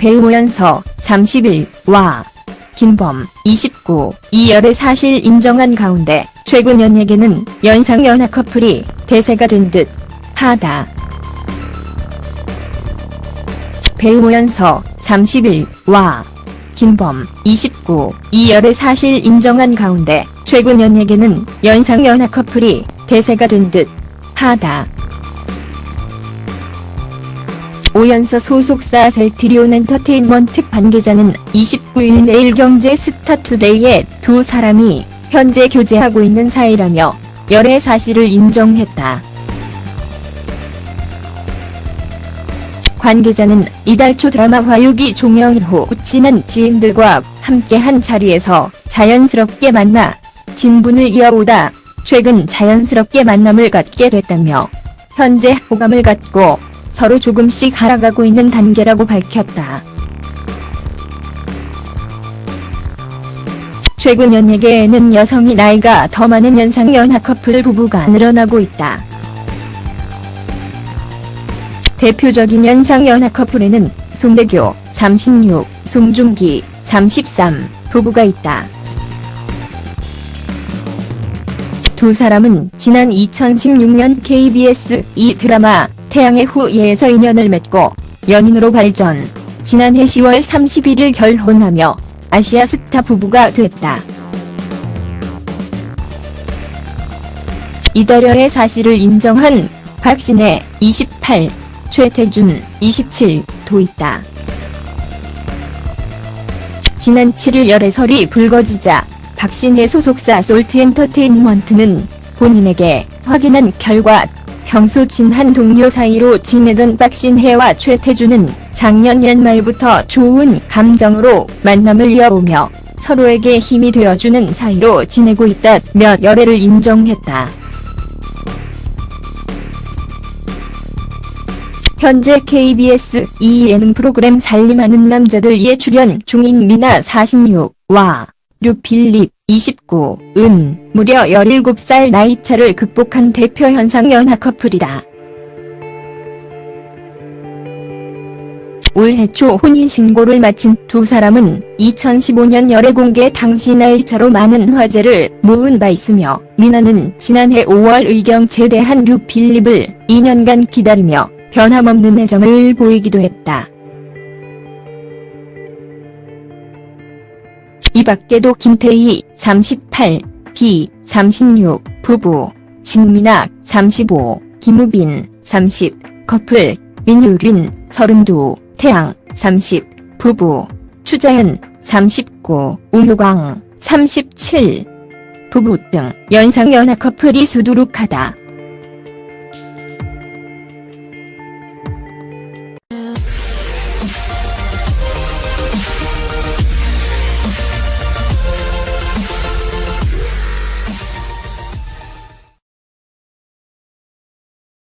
배우 오연서 31와 김범 29 이 열애 사실 인정한 가운데 최근 연예계는 연상 연하 커플이 대세가 된 듯 하다. 배우 오연서 31와 김범 29 이 열애 사실 인정한 가운데 최근 연예계는 연상 연하 커플이 대세가 된 듯 하다. 오연서 소속사 셀트리온 엔터테인먼트 관계자는 29일 내일경제 스타투데이에 두 사람이 현재 교제하고 있는 사이라며 열애 사실을 인정했다. 관계자는 이달 초 드라마 화요기 종영 후 친한 지인들과 함께 한 자리에서 자연스럽게 만나 진분을 이어오다 최근 자연스럽게 만남을 갖게 됐다며 현재 호감을 갖고 서로 조금씩 알아가고 있는 단계라고 밝혔다. 최근 연예계에는 여성이 나이가 더 많은 연상 연하 커플 부부가 늘어나고 있다. 대표적인 연상 연하 커플에는 송대교 36, 송중기 33 부부가 있다. 두 사람은 지난 2016년 KBS 이 드라마 태양의 후예에서 인연을 맺고 연인으로 발전. 지난해 10월 31일 결혼하며 아시아 스타 부부가 됐다. 이달열의 사실을 인정한 박신혜 28, 최태준 27도 있다. 지난 7일 열애설이 불거지자 박신혜 소속사 솔트엔터테인먼트는 본인에게 확인한 결과 평소 친한 동료 사이로 지내던 박신혜와 최태준은 작년 연말부터 좋은 감정으로 만남을 이어오며 서로에게 힘이 되어주는 사이로 지내고 있다며 열애를 인정했다. 현재 KBS 이 예능 프로그램 살림하는 남자들에 출연 중인 미나 46와 류필립 29 은 무려 17살 나이차를 극복한 대표 현상 연하 커플이다. 올해 초 혼인신고를 마친 두 사람은 2015년 열애 공개 당시 나이차로 많은 화제를 모은 바 있으며 미나는 지난해 5월 의경 제대한 류 필립을 2년간 기다리며 변함없는 애정을 보이기도 했다. 이 밖에도 김태희 38, 비36 부부, 신민학 35, 김우빈 30 커플, 민유린 32, 태양 30 부부, 추자연 39, 우효광 37 부부 등 연상 연하 커플이 수두룩하다.